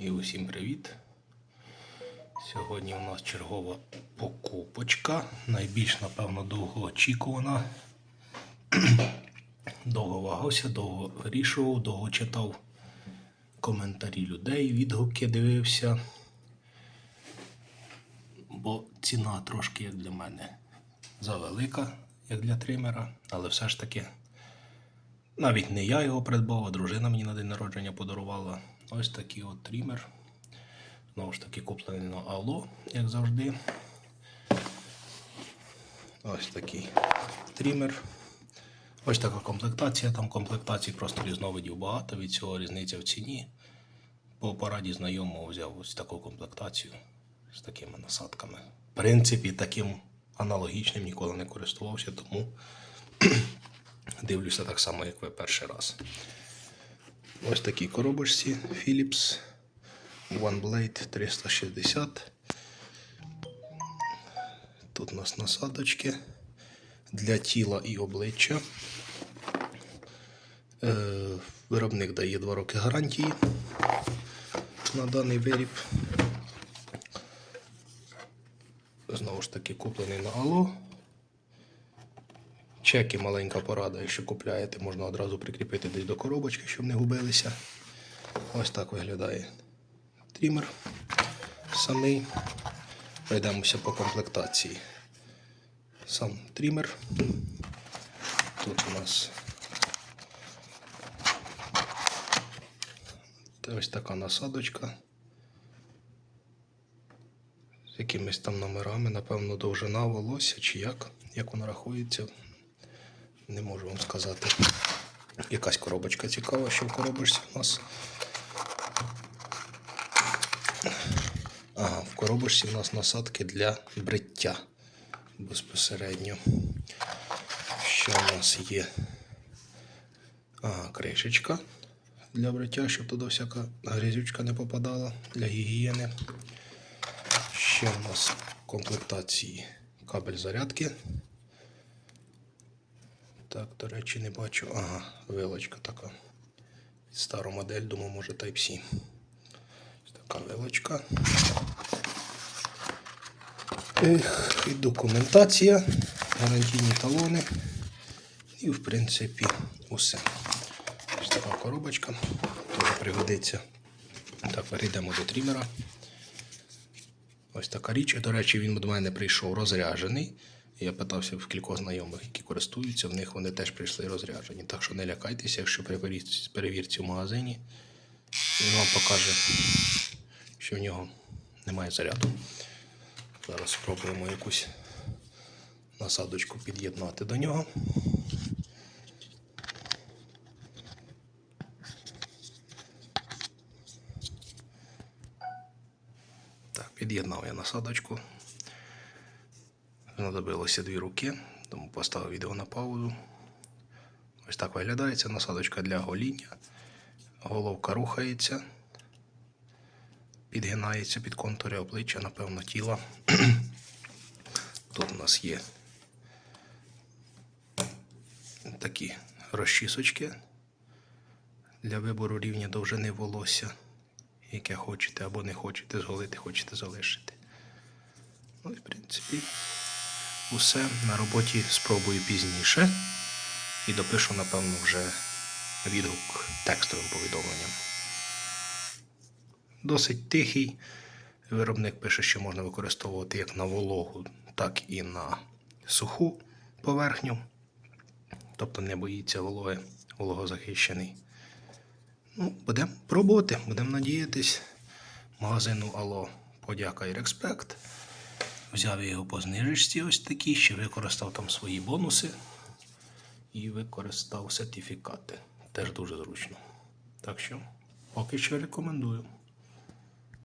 І усім привіт. Сьогодні у нас чергова покупочка. Найбільш, напевно, довгоочікувана. довго вагався, довго вирішував, довго читав коментарі людей, відгуки дивився. Бо ціна трошки, як для мене, завелика, як для тримера, але все ж таки. Навіть не я його придбав, а дружина мені на день народження подарувала. Ось такий от трімер. Знову ж таки, куплений на Алло, як завжди. Ось такий трімер. Ось така комплектація. Там комплектацій просто різновидів багато. Від цього різниця в ціні. По пораді знайомого взяв ось таку комплектацію з такими насадками. В принципі, таким аналогічним ніколи не користувався, тому дивлюся так само, як ви перший раз. Ось такі коробочці Philips One Blade 360. Тут у нас насадочки для тіла і обличчя. Е, Виробник дає 2 роки гарантії на даний виріб. Знову ж таки, куплений на Алло. Чеки маленька порада, якщо купляєте, можна одразу прикріпити десь до коробочки, щоб не губилися. Ось так виглядає трімер. Самий. Пройдемося по комплектації. Сам трімер. Тут у нас ось така насадочка. З якимись там номерами, напевно, довжина волосся чи як, як воно рахується. Не можу вам сказати. Якась коробочка цікава, що в коробочці у нас. Ага, в коробочці у нас насадки для бриття безпосередньо. Що у нас є? Ага, кришечка для бриття, щоб туди всяка грязючка не попадала для гігієни. Ще у нас комплектації кабель зарядки. Так, до речі, не бачу. Ага, вилочка така. Стару модель, думаю, може Type-C. Ось така вилочка. Ех, і документація, гарантійні талони. І, в принципі, усе. Ось така коробочка. Теж пригодиться. Так, перейдемо до трімера. Ось така річ. До речі, він до мене прийшов розряджений. Я питався в кількох знайомих, які користуються, в них вони теж прийшли розряджені. Так що не лякайтеся, якщо при перевірці в магазині, він вам покаже, що в нього немає заряду. Зараз спробуємо якусь насадочку під'єднати до нього. Під'єднав я насадочку. Знадобилося дві руки, тому поставив відео на паузу. Ось так виглядає ця насадочка для гоління. Головка рухається, підгинається під контури обличчя, напевно, тіла. Тут у нас є такі розчісочки для вибору рівня довжини волосся, яке хочете або не хочете зголити, хочете залишити. Ну і в принципі. Усе на роботі спробую пізніше і допишу, напевно, вже відгук текстовим повідомленням. Досить тихий. Виробник пише, що можна використовувати як на вологу, так і на суху поверхню. Тобто не боїться вологи, вологозахищений. Ну, будемо пробувати, будемо надіятись. Магазину Алло подяка і респект. Взяв його по знижечці ось такі, ще використав там свої бонуси і використав сертифікати. Теж дуже зручно. Так що, поки що рекомендую.